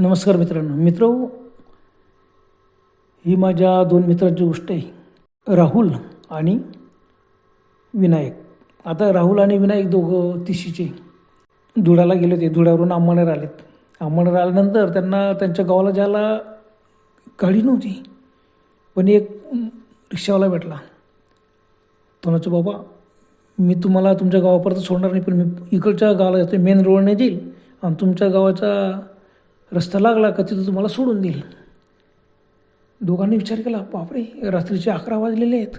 नमस्कार मित्रांनो. मित्र ही माझ्या दोन मित्रांची गोष्ट आहे. राहुल आणि विनायक. आता राहुल आणि विनायक दोघं तिशीचे धुळ्याला गेले होते. धुळ्यावरून अंमळनेर आलेत अंमळनेर आल्यानंतर त्यांना त्यांच्या गावाला जायला गाडी नव्हती. पण एक रिक्षावाला भेटला. तो म्हणायचं बाबा मी तुम्हाला तुमच्या गावापर्यंत सोडणार नाही पण मी इकडच्या गावाला जातो मेन रोडने जाईल आणि तुमच्या गावाचा रस्ता लागला का तिथं तुम्हाला सोडून देईल. दोघांनी विचार केला बापरे रात्रीचे अकरा वाजलेले आहेत.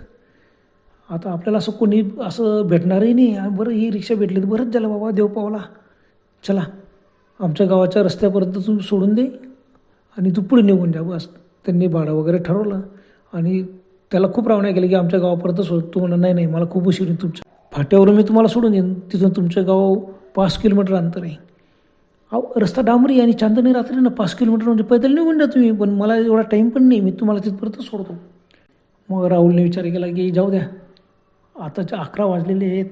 आता आपल्याला असं कोणी असं भेटणारही नाही आणि बरं ही रिक्षा भेटली तर बरंच झालं बाबा देव पावला. चला आमच्या गावाच्या रस्त्यापर्यंत तू सोडून दे आणि तू पुढे निघून जा. बस त्यांनी भाडं वगैरे ठरवलं आणि त्याला खूप रावण्या केली की आमच्या गावापर्यंत सोड. तू म्हणा नाही नाही मला खूप उशीर तुमच्या. फाट्यावरून मी तुम्हाला सोडून देईन. तिथून तुमचं गाव पाच किलोमीटर अंतर आहे. अहो रस्ता डांबरी आहे आणि चांदणी रात्री ना पाच किलोमीटर म्हणजे पैदल निघून द्या तुम्ही पण मला एवढा टाईम पण नाही मी तुम्हाला तिथपर्यंत सोडतो. मग राहुलने विचार केला की जाऊ द्या आताच्या अकरा वाजलेले आहेत.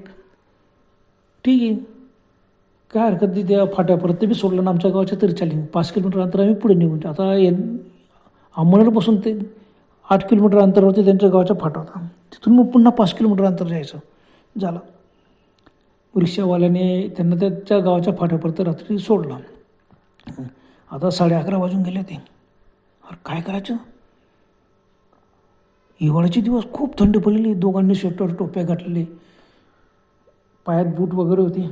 ठीक आहे. काय हरकत नाही त्या फाट्यापर्यंत मी सोडलं ना आमच्या गावाच्या तरी चालेल. पाच किलोमीटर अंतर आम्ही पुढे निघून आता ये अंमळनेरपासून ते आठ किलोमीटर अंतरावरती त्यांच्या गावाचा फाटा होता. तिथून मग पुन्हा पाच किलोमीटर अंतर जायचं. झालं. रिक्षावाल्याने त्यांना त्याच्या गावाच्या फाट्यापर्यंत रात्री सोडला. आता साडे अकरा वाजून गेले होते अरे काय करायचं? हिवाळ्याचे दिवस खूप थंड पडलेली दोघांनी स्वेटर टोप्या घातलेले. पायात बूट वगैरे होते.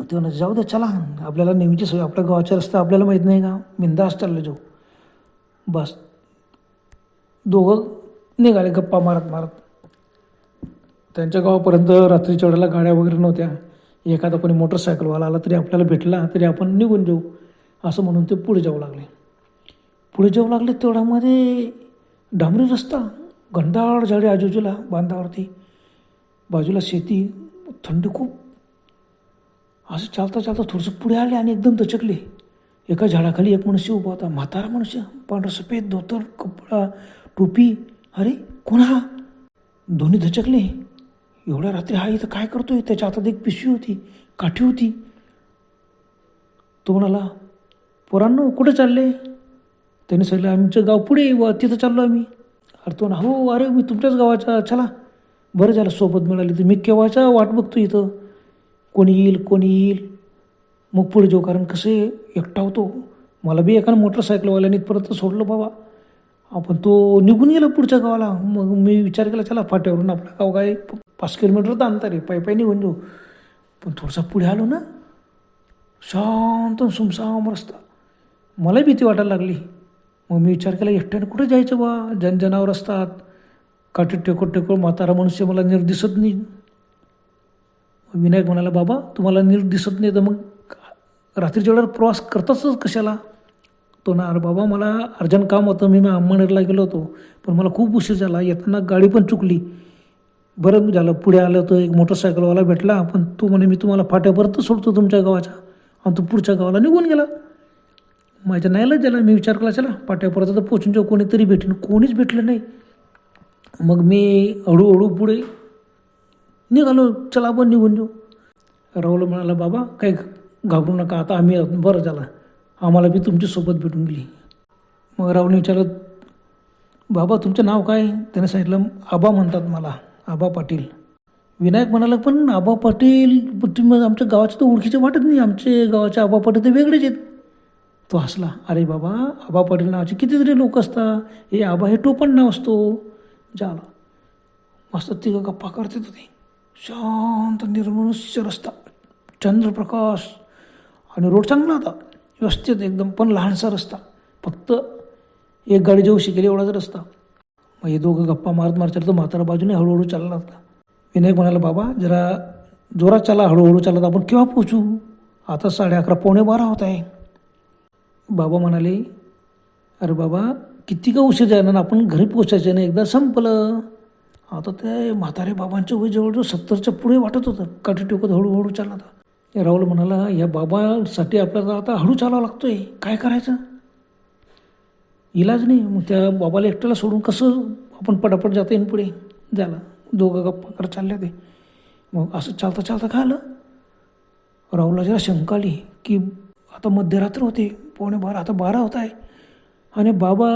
ते म्हणा जाऊ द्या चला. आपल्याला नेहमीची सवय आपल्या गावाचा रस्ता आपल्याला माहीत नाही का? बिंदास चाललं जाऊ. बस. दोघं निघाले गप्पा मारत मारत. त्यांच्या गावापर्यंत रात्रीच्या वेळेला गाड्या वगैरे नव्हत्या. एखादा कोणी मोटरसायकलवाला आला तरी आपल्याला भेटला तरी आपण निघून जाऊ असं म्हणून ते पुढे जाऊ लागले. पुढे जाऊ लागले तेवढ्यामध्ये डांबरी रस्ता घनदाट झाडे आजूबाजूला बांधावरती. बाजूला शेती थंडी खूप. असं चालता चालता थोडंसं पुढे आले आणि एकदम दचकले. एका झाडाखाली एक मनुष्य उभा होता म्हातारा मनुष्य. पांढरा सफेद धोतर कपडा टोपी. अरे कोण हा? दोन्ही दचकले. एवढ्या रात्री हा इथं काय करतोय? त्याच्या हातात एक पिशवी होती काठी होती. तो म्हणाला पोरांनो कुठं चालले? त्याने सांगितलं आमचं गाव पुढे व तिथं चाललो आम्ही. अरे तो ना हो अरे मी तुमच्याच गावाचा चला. बरं झालं सोबत मिळाली तर मी केव्हाच्या वाट बघतो इथं. कोणी येईल कोणी येईल. मग पुढे जाऊ कारण कसं एकटा होतो. मला बी एका मोटरसायकलवाल्याने परत सोडलं बाबा. आपण तो निघून गेला पुढच्या गावाला. मग मी विचार केला चला फाट्यावरून आपलं गाव काय पाच किलोमीटर तर अंतर आहे पायी पायी निघून जाऊ. पण थोडासा पुढे आलो ना शांत सुमसाम रस्ता. मलाही भीती वाटायला लागली. मग मी विचार केला एकट्याने कुठे जायचं बा? जनजनावर असतात. काठी टेकोट टेको म्हातारा मनुष्य मला नीट दिसत नाही. विनायक म्हणाला बाबा तुम्हाला नीट दिसत नाही तर मग रात्रीच्या वेळेला प्रवास करताच कशाला? तो ना अरे बाबा मला अर्जंट काम होतं. मी अंबानेरला गेलो होतो. पण मला खूप उशीर झाला. येताना गाडी पण चुकली. बरं झालं पुढे आलं तर एक मोटरसायकलवाला भेटला पण तो म्हणे मी तुम्हाला फाट्यापर्यंत सोडतो तुमच्या गावाच्या. आणि तो पुढच्या गावाला निघून गेला. माझ्या नाहीला झाला मी विचार केला चला फाट्यापर्यंत तर पोचून जाऊ कोणीतरी भेटेन कोणीच भेटलं नाही. मग मी हळूहळू पुढे निघालो चला आपण निघून जाऊ. राहुल म्हणाला बाबा काही घाबरू नका आता आम्ही आहोत. बरं झालं. आम्हाला बी तुमची सोबत भेटून गेली. मग राहुलने विचारलं बाबा तुमचं नाव काय? त्याने सांगितलं आबा म्हणतात मला. आबा पाटील. विनायक म्हणाला पण आबा पाटील आमच्या गावाचे तर ओळखीचे वाटत नाही. आमचे गावाचे आबा पाटील तर वेगळेच आहेत. तो हसला. अरे बाबा आबा पाटील नावाचे कितीतरी लोक असतात. हे आबा हे टोपण नाव असतो. झालं. मस्त तिघं गप्पा करत होते. शांत निर्मनुष्य रस्ता चंद्रप्रकाश. आणि रोड चांगला होता. व्यवस्थित एकदम पण लहानसा रस्ता फक्त एक गाडी जाऊ शिकेल एवढाच रस्ता. मग हे दोघं गप्पा मारत मारत चालतं. म्हातारा बाजूने हळूहळू चालला होता विनायक म्हणाला बाबा जरा जोरात चाला हळूहळू चालत. आपण केव्हा पोचू आता साडे अकरा पावणे बारा होत आहे. बाबा म्हणाले अरे बाबा किती का उशीर जाणार ना आपण घरी पोचायचं नाही एकदा संपलं. आता ते म्हातारे बाबांचं वय जवळजवळ सत्तरच्या पुढे वाटत होतं. काठी टोकत हळूहळू चालला होता. राहुल म्हणाला या बाबासाठी आपल्याला आता हळू चालावं लागतोय. काय करायचं? इलाज नाही. मग त्या बाबाला एकट्याला सोडून कसं आपण पटापट जाता येईन पुढे? झालं. दोघं गप्पा करत चालले ते. मग असं चालता चालता काय आलं? राहुलला जरा शंका आली की आता मध्यरात्र होते. पावणे बारा आता बारा होत आहे. आणि बाबा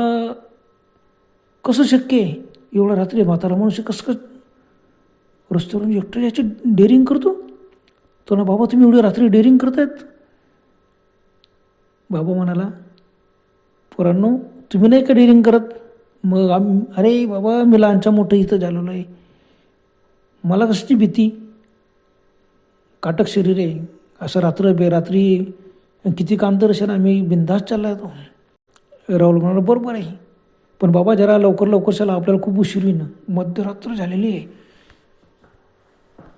कसं शक्य आहे? एवढं रात्री म्हातारा मनुष्य कसं कसं रस्त्यावरून एकटं याची डेअरिंग करतो? तो ना बाबा तुम्ही एवढी रात्री डेअरिंग करतायत? बाबा म्हणाला पोरांनो तुम्ही नाही का करत? मग आम अरे बाबा मी लहानच्या मोठं इथं झालेलो आहे. मला कशाची भीती? काटक शरीर आहे. असं रात्र बेरात्री किती काम तर असेल आम्ही बिंदास चालला येतो राहुल म्हणाला बरोबर आहे. पण बाबा जरा लवकर लवकर चला. आपल्याला खूप उशीर होईन. मध्यरात्र झालेली आहे.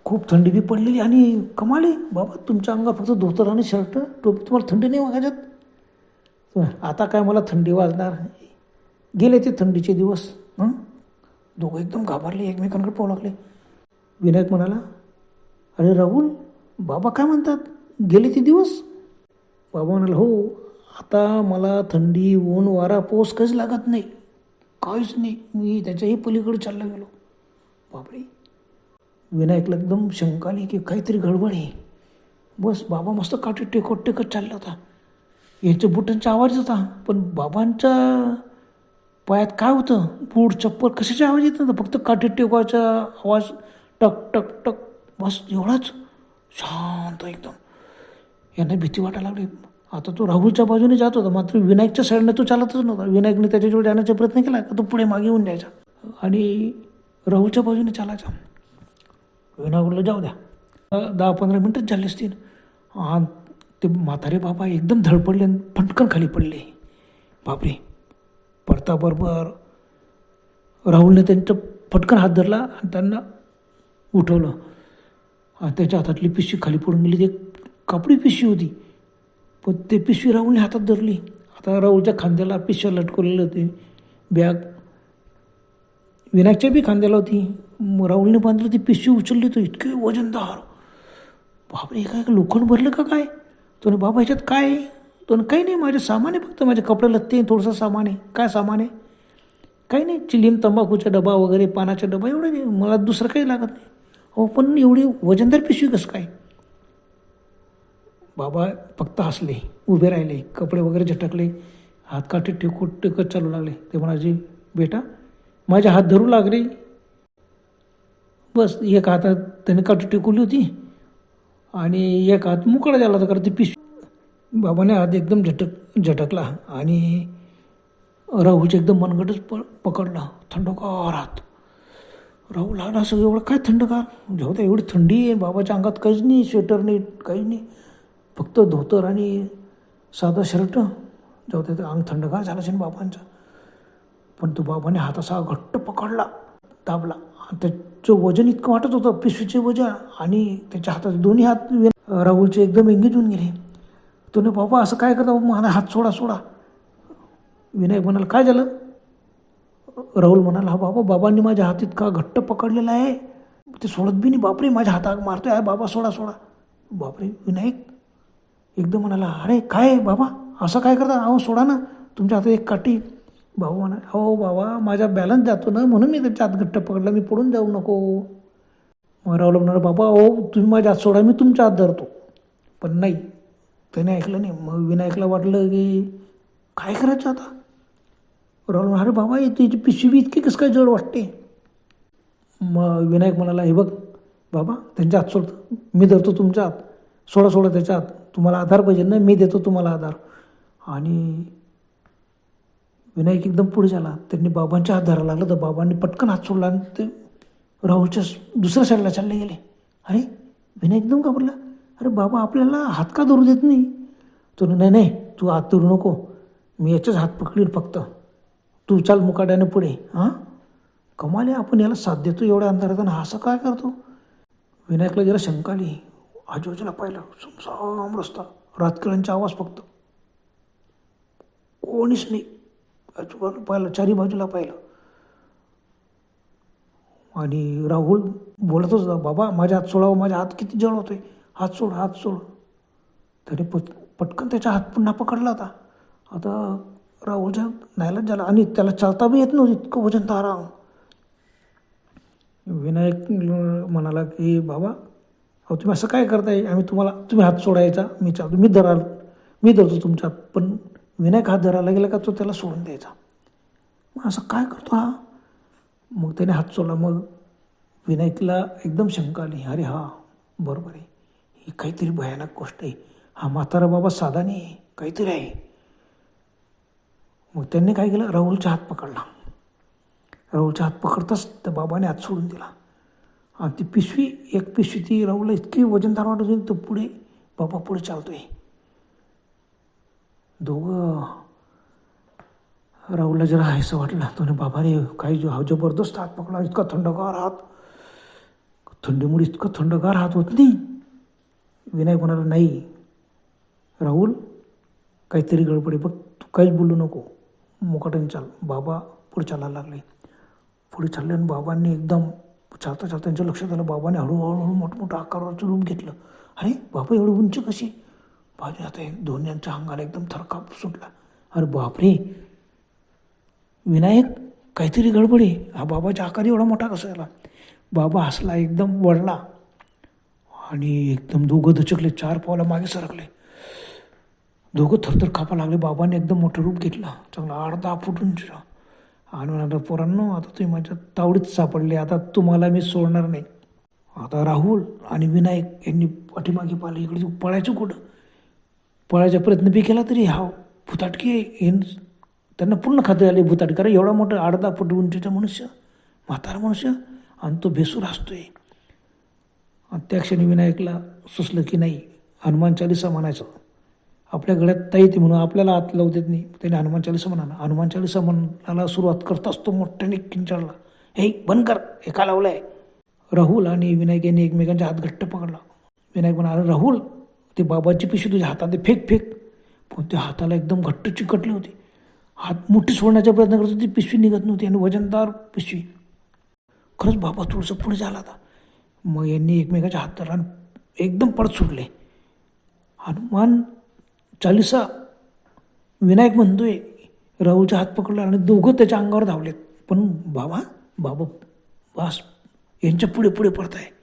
खूप थंडी बी पडलेली आणि कमाल आहे. बाबा तुमच्या अंगात फक्त धोतर आणि शर्ट. टोपी तुम्हाला थंडी नाही वागायच्यात? आता काय मला थंडी वाजणार गेले ते थंडीचे दिवस. हं? दोघं एकदम घाबरले एकमेकांकडे पाहू लागले. विनायक म्हणाला अरे राहुल बाबा काय म्हणतात? गेले ते दिवस? बाबा म्हणाला हो आता मला थंडी ऊन वारा पोस काहीच लागत नाही. काहीच नाही. मी त्याच्याही पलीकडे चालला गेलो. बापरे. विनायकला एकदम शंकाली की काहीतरी गडबड आहे. बस बाबा मस्त काठी टेकत टेकत चालला होता. यांच्या बुटांचा आवाज होता. पण बाबांच्या पायात काय होतं? बूट चप्पल कशाचा आवाज येत नव्हता? फक्त काठी टेकवायचा आवाज टक टक टक बस एवढाच. शांत एकदम. यांना भीती वाटायला लागली. आता तो राहुलच्या बाजूने जात होता. मात्र विनायकच्या साईडने तो चालतच नव्हता. विनायकने त्याच्याजवळ जाण्याचा प्रयत्न केला का तो पुढे मागे येऊन जायचा. आणि राहुलच्या बाजूने चालायचा. विनायक जाऊ द्या. दहा पंधरा मिनटंच झाले असतील. आणि ते म्हातारे बाबा एकदम धडपडले आणि फटकन खाली पडले. बापरे पडताबरोबर राहुलने त्यांचं फटकन हात धरला आणि त्यांना उठवलं. आणि त्याच्या हातातली पिशवी खाली पडून गेली. ते कापडी पिशवी होती पण ते पिशवी राहुलने हातात धरली. आता राहुलच्या खांद्याला पिशव्या लटकवलेलं होते बॅग विनायकच्या बी खांद्याला होती. राहुलने बांधली ती पिशवी उचलली तो इतके वजनदार. बापरे काय लोखंड भरलं का काय? तो बाबा ह्याच्यात काय? आहे? तो काही नाही माझे सामान आहे फक्त माझे कपडे लत्ते थोडंसं सामान आहे. काय सामान आहे? काही नाही चिलीम तंबाखूचा डबा वगैरे पानाचा डबा एवढं नाही. मला दुसरं काही लागत नाही. हो पण एवढी वजनदार पिशवी कसं काय? बाबा फक्त हसले उभे राहिले कपडे वगैरे झटकले हात काठी टेकत टेकत चालू लागले. ते म्हणाले बेटा माझे हात धरू लागले. बस एक हातात त्याने काठी टेकवली होती. आणि एक हात मोकळा झाला होता कारण ती पिशवी बाबाने हात एकदम झटक झटकला. आणि राहूच एकदम मनगटच प पकडला. थंडगार हात. राहू लागला असं एवढं काय थंडगार? जाऊ द्या एवढी थंडी आहे. बाबाच्या अंगात काहीच नाही स्वेटर नाही काही नाही. फक्त धोतर आणि साधा शर्ट. जाऊ द्या अंग थंडगार झाला असेल बाबांचा. पण तो बाबाने हात असा घट्ट पकडला. दाबला. त्याचं वजन इतकं वाटत होतं पिशवीचे वजन आणि त्याच्या हातात दोन्ही हात राहुलचे एकदम इंगेज होऊन गेले. तो बाबा असं काय करता माझा हात सोडा सोडा. विनायक म्हणाला काय झालं? राहुल म्हणाला हा बाबा बाबांनी माझ्या हात इतका घट्ट पकडलेला आहे. ते सोडत बी नाही. बापरे माझ्या हाता मारतोय. आहे बाबा सोडा सोडा. बापरे विनायक. एकदम म्हणाला अरे काय बाबा? असं काय करता? अहो सोडा ना. तुमच्या हातात एक काठी भाऊ म्हणा हो बाबा माझा बॅलन्स जातो ना म्हणून मी त्याच्या हात घट्ट पकडला मी पडून जाऊ नको. मग राहुल म्हणाला बाबा अहो तुम्ही माझ्या हात सोडा मी तुमच्या हात धरतो. पण नाही त्याने ऐकलं नाही. मग विनायकला वाटलं की काय करायचं आता? राहुल अरे बाबा याची पिशवी इतकी कसं काय जड वाटते? मग विनायक म्हणाला हे बघ बाबा त्यांच्या हात सोडतो मी धरतो तुमच्या हात. सोडा सोडा त्याच्या हात. तुम्हाला आधार पाहिजे ना मी देतो तुम्हाला आधार. आणि विनायक एकदम पुढे झाला. त्यांनी बाबांच्या हात धरायला लागला तर बाबांनी पटकन हात सोडला आणि ते राहुलच्या दुसऱ्या साईडला चालले गेले. अरे विनायक एकदम घाबरला. अरे बाबा आपल्याला हात का धरू देत नाही? तो नाही नाही तू हात धरू नको. मी याच्याच हात पकडील फक्त. तू चाल मुकाट्याने पुढे. हां? कमाले आपण याला साथ देतो एवढ्या अंधारात आणि हा असं काय करतो? विनायकला जरा शंका आली. आजूबाजूला पाहिलं. सुमसाम रस्ता. रातकिळ्यांचा आवाज फक्त. कोणीच नाही. आजूबाजूला पाहिलं चारी बाजूला पाहिलं. आणि राहुल बोलतच बाबा माझ्या हात सोडावं माझ्या हात किती जळ होतोय. हात सोड हात सोड. त्याने पट पटकन त्याचा हात पुन्हा पकडला होता. आता राहुलच्या नायलाच झाला. आणि त्याला चालता बी येत नव्हतं इतकं वजन तारा विनायक म्हणाला की बाबा अहो तुम्ही असं काय करताय? आम्ही तुम्हाला तुम्ही हात सोडायचा मी चालतो मी धराल मी धरतो तुमच्या पण विनायक हात धरायला गेला का तो त्याला सोडून द्यायचा. मग असं काय करतो हा? मग त्याने हात सोडला मग विनायकला एकदम शंका आली अरे हा बरोबर आहे. ही काहीतरी भयानक गोष्ट आहे. हा म्हातारा बाबा साधा नाही आहे काहीतरी आहे. मग त्यांनी काय केलं? राहुलचा हात पकडला. राहुलचा हात पकडताच त्या बाबाने हात सोडून दिला. आणि ती पिशवी एक पिशवी ती राहुलला इतकी वजनदार वाटत होती तो पुढे बाबा पुढे चालतोय. दोघं राहुलला जरा हायसं वाटलं. तो बाबा रे काही जो हा जबरदस्त हात पकडला इतका थंडगार हात. थंडीमुळे इतकं थंडगार हात होत नाही. विनायक म्हणाला नाही राहुल काहीतरी गडबड आहे. बघ तू काहीच बोलू नको. मुकाटन चाल. बाबा पुढे चालायला लागले. पुढे चालले आणि बाबांनी एकदम चालता चालता त्यांच्या लक्षात आलं. बाबाने हळूहळू हळू मोठमोठं आकाराचं रूप घेतलं. अरे बाबा एवढी उंची कशी? बाजू आता एक धोनीच्या अंगाला एकदम थरकाप सुटला. अरे बापरे. विनायक काहीतरी गडबडी. हा बाबाच्या आकार एवढा मोठा कसा झाला? बाबा हसला एकदम वळला. आणि एकदम दोघं दचकले चार पावला मागे सरकले. दोघं थरथर कापा लागले. बाबाने एकदम मोठं रूप घेतलं. चांगला अर्धा फुटून आणि म्हणाला पोरांनो आता तुम्ही माझ्या तावडीत सापडले. आता तुम्हाला मी सोडणार नाही. आता राहुल आणि विनायक यांनी पाठीमागे पाहिले. इकडे पळायचं कुठं? पळायचा प्रयत्न बी केला तरी हा भुताटके हे त्यांना पूर्ण खाते आले भुताटके कारण एवढा मोठा अर्धा फूट उंचीचा मनुष्य म्हातारा मनुष्य आणि तो बेसूर असतोय आणि त्या क्षणी विनायकला सुचलं की नाही हनुमान चालिसा म्हणायचं. आपल्या गळ्यात ताई येते म्हणून आपल्याला हात लावू देत नाही. त्याने हनुमान चालिसा म्हणाला. हनुमान चालिसा म्हणायला सुरुवात करताच तो मोठ्याने किंचाळला हे बंद कर हे का लावलंय. राहुल आणि विनायक यांनी एकमेकांच्या हात घट्ट पकडला. विनायक म्हणाला राहुल ते बाबाची पिशवी तुझ्या हातात फेक फेक. पण त्या हाताला एकदम घट्ट चिकटले होते. हात मुठी सोडण्याचा प्रयत्न करत होती पिशवी निघत नव्हती आणि वजनदार पिशवी. खरंच बाबा थोडंसं पुढे झाला होता. मग यांनी एकमेकाच्या हाताला एकदम पडत सुटले. हनुमान चालिसा विनायक म्हणतोय राहुलचा हात पकडला आणि दोघं त्याच्या अंगावर धावलेत. पण बाबा बाबा बास यांच्या पुढे पुढे पडत आहे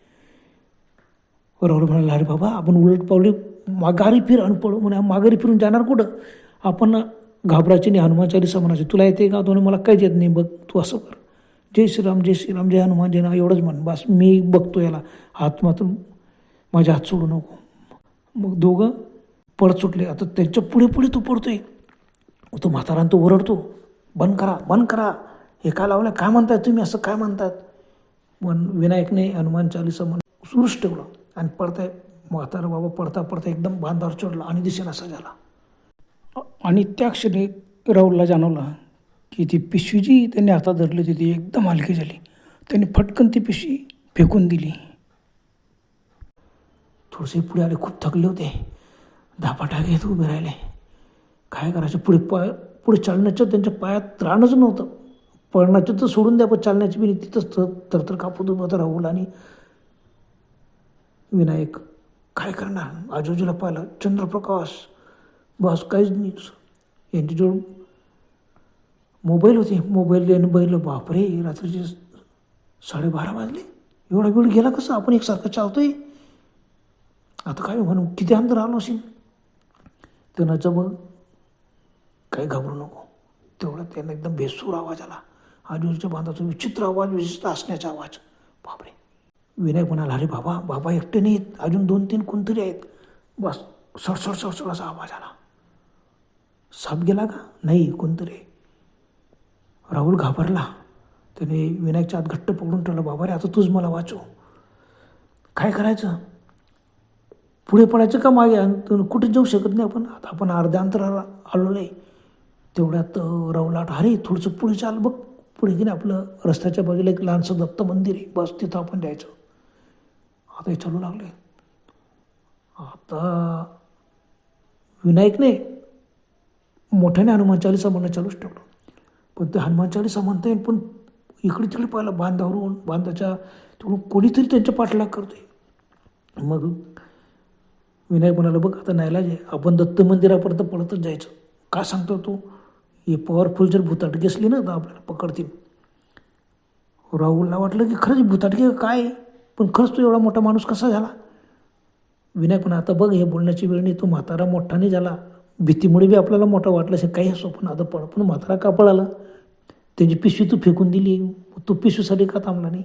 राहुल म्हणाला अरे बाबा आपण उलट पावले माघारी फिर आणि पळू म्हणे माघारी फिरून जाणार कुठं? आपण घाबरायची नाही हनुमान चालिसा म्हणायची तुला येते का? तो मला काहीच येत नाही बघ तू असं कर. जय श्रीराम जय श्रीराम जय हनुमान जय ना एवढंच म्हण. बस मी बघतो याला. हात मात्र माझ्या हात सोडू नको. मग दोघं पळत सुटले. आता त्यांच्या पुढे पुढे तो पडतोय तो म्हातारा तो ओरडतो बंद करा बंद करा. हे काय लावलं काय म्हणताय तुम्ही? असं काय म्हणतात? पण विनायकने हनुमान चालीसा म्हण सुरूच ठेवलं आणि पडताय म्हातारा बाबा पडता पडता एकदम बांधावर चढला आणि दिसेन असा झाला. आणि त्या क्षणी राहुलला जाणवलं की ती पिशवी जी त्यांनी हातात धरली होती ती एकदम हलकी झाली. त्यांनी फटकन ती पिशवी फेकून दिली. थोडेसे पुढे आले खूप थकले होते. धापाटा घेत उभे राहिले. काय करायचं? पुढे पाय पुढे चालण्याचं त्यांच्या पायात राहणंच नव्हतं. पळण्याचं तर सोडून द्या पण चालण्याची बी तिथंच तर तर कापून उभं होतं राहुल आणि विनायक काय करणार? आजूबाजूला पाहिलं चंद्रप्रकाश बस काहीच नाही. यांच्याजवळ मोबाईल होते. मोबाईल यानं बघितलं बापरे रात्रीचे साडेबारा वाजले. एवढा वेळ गेला कसं? आपण एकसारखं चालतोय. आता काय म्हणू? किती अंतर आलो असेल? त्यानं मग काही घाबरू नको. तेवढा त्यांना एकदम बेसूर आवाज आला. आजूबाजूच्या बांधाचा विचित्र आवाज विशिष्ट असण्याचा आवाज. बापरे. विनायक म्हणाला अरे बाबा बाबा एकटे नाहीत अजून दोन तीन कोणतरी आहेत. बस सडसड सडसड असा आवाज आला. साप गेला का? नाही कोणतरी राहुल घाबरला. त्याने विनायकच्या आत घट्ट पकडून ठेवलं बाबा रे आता तूच मला वाचव. काय करायचं? पुढे पडायचं का मागे? आणि कुठे जाऊ शकत नाही आपण? आता आपण अर्ध्या अंतराला आलो नाही. तेवढ्यात राहुला अरे थोडंसं पुढे चाल बघ. पुढे की नाही आपलं रस्त्याच्या बाजूला एक लहानसं दत्त मंदिर आहे. बस तिथं आपण जायचं. आता हे चालू लागले. आता विनायकने मोठ्याने हनुमान चालीसा म्हणणं चालूच ठेवलं. पण ते हनुमान चालीसा म्हणता येईल पण इकडे तिकडे पाहिलं बांधावरून बांधाच्या तिकडून कोणीतरी त्यांच्या पाठलाग करतोय. मग विनायक म्हणाला बघ आता नाहीला जे आपण दत्त मंदिरापर्यंत पळतच जायचं. का सांगतो तो? हे पॉवरफुल जर भुताटकी असली ना तर आपल्याला पकडतील. राहुलला वाटलं की खरंच भूताटके काय? आहे? पण खरंच तो एवढा मोठा माणूस कसा झाला? विनायक पण आता बघ हे बोलण्याची वेळ नाही तो म्हातारा मोठा नाही झाला. भीतीमुळे बी आपल्याला मोठा वाटलं असेल काही असो पण आता पळ पण म्हातारा का पळाला? त्याची पिशवी तू फेकून दिली. तो पिशवीसाठी का थांबला नाही?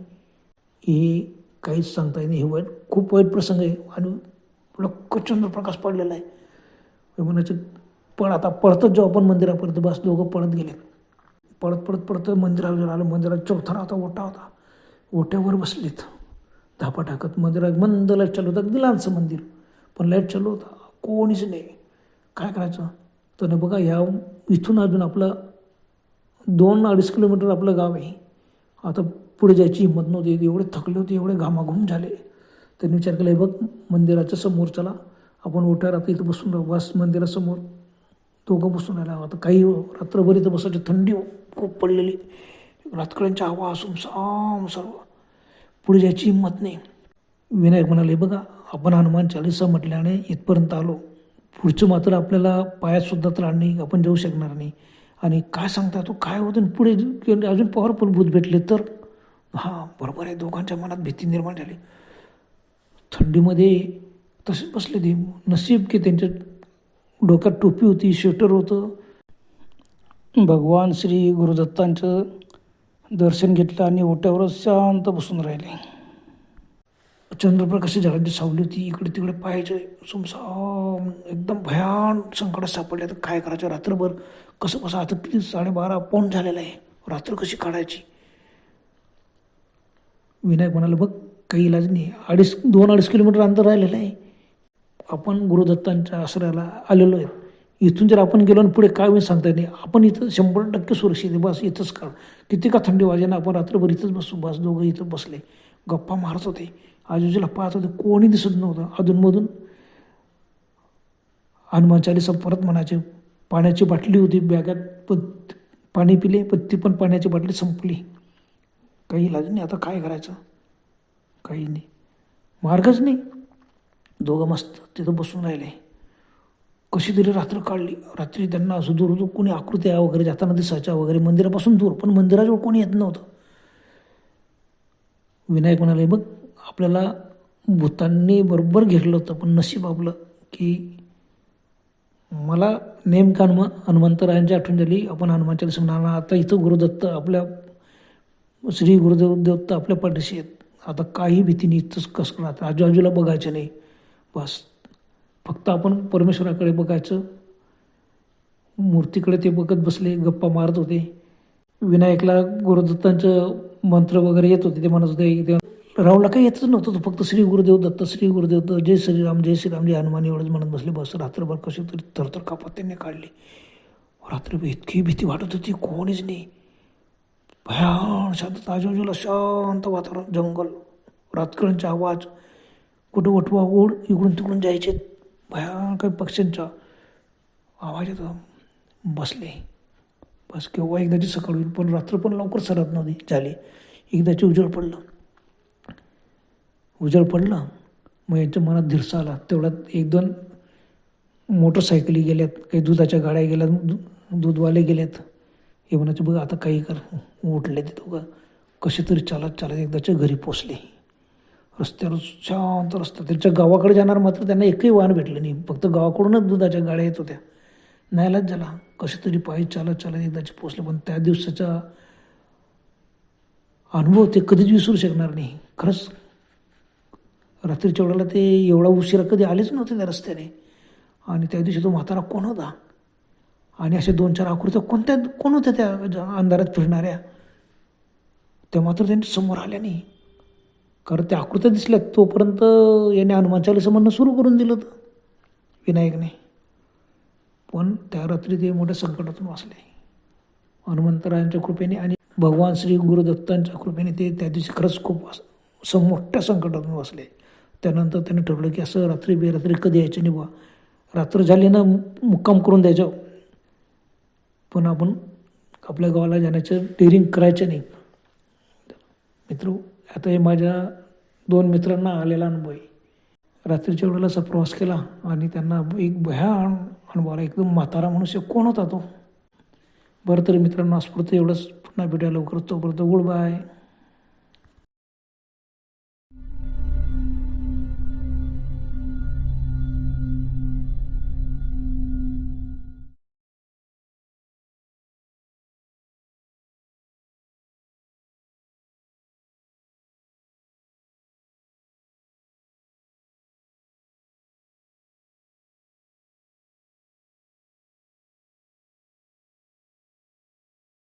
हे काहीच सांगता येत नाही. हे वाईट खूप वाईट प्रसंग आहे. आणि लक्क चंद्रप्रकाश पडलेला आहे. म्हणायचं पण आता पळतच जाऊ आपण मंदिरापर्यंत. बस दोघं पळत गेले पळत पळत पळत मंदिरावर आलं. मंदिरात चौथा होता ओटा होता. ओट्यावर बसलेत. धापा टाकत मंदिरात मंद लाइट चालू होतं अगदी लहानसं मंदिर. पण लाइट चालू होता कोणीच नाही. काय करायचं? तर बघा ह्या इथून अजून आपलं दोन अडीच किलोमीटर आपलं गाव आहे. आता पुढे जायची हिंमत नव्हती एवढे थकले होते एवढे घामाघूम झाले. त्यांनी विचार केला "हे बघ मंदिराच्या समोर चला. आपण ओट्यावर आता इथं बसून राहू. बस मंदिरासमोर. दोघं बसून राहिला. आता काही हो, रात्रभर इथं बसायची थंडी हो, खूप पडलेली. रातकड्यांचा आवाज सुमसाम सर्व. पुढे जायची हिंमत नाही. विनायक म्हणाले बघा आपण हनुमान चालिसा म्हटल्याने इथपर्यंत आलो. पुढचं मात्र आपल्याला पायात सुद्धा त्राण नाही आपण जाऊ शकणार नाही. आणि काय सांगता तो? काय होतं? पुढे अजून पॉवरफुल भूत भेटले तर? हां बरोबर आहे. दोघांच्या मनात भीती निर्माण झाली. थंडीमध्ये तसेच बसले ते. नसीब की त्यांच्या डोक्यात टोपी होती स्वेटर होतं. भगवान श्री गुरुदत्तांचं दर्शन घेतलं आणि ओट्यावरच शांत बसून राहिले. चंद्रप्रकाश झाडांची सावली होती इकडे तिकडे पाहायचे सुमसाम एकदम भयान संकटात सापडले. तर काय करायचं? रात्रभर कसं कसं आता किती साडेबारा पाऊण झालेलं आहे. रात्र कशी काढायची? विनायक म्हणाले बघ काही इलाज नाही. अडीच दोन अडीच किलोमीटर अंतर राहिलेलं आहे. आपण गुरुदत्तांच्या आश्रयाला आलेलो आहे इथून जर आपण गेलो आणि पुढे काय होईल सांगता येत नाही. आपण इथं शंभर टक्के सुरक्षित आहे. बस इथंच काढ. किती का थंडी वाजेना आपण रात्रभर इथंच बसू. बस दोघं इथं बसले. गप्पा मारत होते. आजूबाजूला पाहत होते. कोणी दिसत नव्हतं. अधूनमधून हनुमान चालीसा परत म्हणायचे पाण्याची बाटली होती बॅगात पण पाणी पिले पण ती पण पाण्याची बाटली संपली. काही इलाज नाही. आता काय करायचं? काही नाही. मार्गच नाही. दोघं मस्त तिथं बसून राहिले. कशी तरी रात्र काढली. रात्री त्यांना असं दूर दूर कोणी आकृत्या वगैरे जाताना दिसायच्या वगैरे. मंदिरापासून दूर पण मंदिराजवळ कोणी येत नव्हतं. विनायक म्हणाले बघ आपल्याला भूतांनी बरोबर घेरलं होतं पण नशीब आपलं की मला नेमका हनुमा हनुमंतरायांची आठवण झाली. आपण हनुमान चालीसा म्हणा आता इथं गुरुदत्त आपल्या श्री गुरुदेव दत्त आपल्या पाठीशी आहेत. आता काही भीतीने इथंच कसं राहतं आजूबाजूला बघायचं नाही. बस. फक्त आपण परमेश्वराकडे बघायचं. मूर्तीकडे ते बघत बसले गप्पा मारत होते. विनायकला गुरुदत्तांचं मंत्र वगैरे येत होते ते म्हणत होते ते रावला काही येतच नव्हतं फक्त श्री गुरुदेव दत्त श्री गुरुदेव दत्त जय श्रीराम जय श्रीराम जय हनुमान एवढंच म्हणत बसले. बस रात्रभर कशी तरी थरथर कापत त्यांनी काढली. रात्रभर इतकी भीती वाटत होती कोणीच नाही. भयान शांत आजूबाजूला शांत वातावरण जंगल रातकऱ्यांचा आवाज. कुठं वटवा ओढ इकडून तिकडून जायचे भयंकर पक्ष्यांचा आवाज येतो. बसले. बस केव्हा एकदाची सकाळ होईल पण रात्र पण लवकर सरत नव्हती झाली. एकदाची उजळ पडलं. उजळ पडलं मग यांच्या मनात धिरसा आला. तेवढ्यात एक दोन मोटरसायकली गेल्यात काही दुधाच्या गाड्या गेल्यात दू दूधवाले गेल्यात. हे म्हणायचे बघ आता काही कर. उठले ते दोघं. कसे तरी चालत चालत एकदाच्या घरी पोचले रस्त्यावर शांत रस्ता. त्यांच्या गावाकडे जाणार मात्र त्यांना एकही वाहन भेटलं नाही. फक्त गावाकडूनच दुधाच्या गाड्या येत होत्या. नाहीलाच झाला. कसे तरी पायी चालत चालत एकदाचे पोचले पण त्या दिवसाचा अनुभव ते कधीच विसरू शकणार नाही. खरंच रात्रीच्या वेळेला ते एवढा उशिरा कधी आलेच नव्हते त्या रस्त्याने. आणि त्या दिवशी तो म्हातारा कोण होता? आणि असे दोन चार आकृत्या कोणत्या कोण होत्या त्या ज- अंधारात फिरणाऱ्या? त्या मात्र त्यांच्यासमोर आल्या नाही. कारण त्या आकृत्या दिसल्या तोपर्यंत याने हनुमान चालीचं म्हणणं सुरू करून दिलं होतं विनायकने. पण त्या रात्री ते मोठ्या संकटातून वाचले. हनुमंतरायांच्या कृपेने आणि भगवान श्री गुरुदत्तांच्या कृपेने ते त्या दिवशी खरंच खूप वाच मोठ्या संकटातून वाचले. त्यानंतर त्यांनी ठरवलं की असं रात्री बेरात्री कधी यायचं नाही बुवा. रात्र झाली ना मुक्काम करून द्यायचं. पण आपण आपल्या गावाला जाण्याचं डेअरिंग करायचं नाही. मित्र आता हे माझ्या दोन मित्रांना आलेला अनुभव आहे. रात्रीच्या वेळेला असा प्रवास केला आणि त्यांना एक भयान अनुभव आला. एकदम म्हातारा मनुष्य कोण होता तो? बरं तरी मित्रांनो आजपुरतं एवढंच. पुन्हा भेटायला लवकर तोपर्यंत गुड बाय.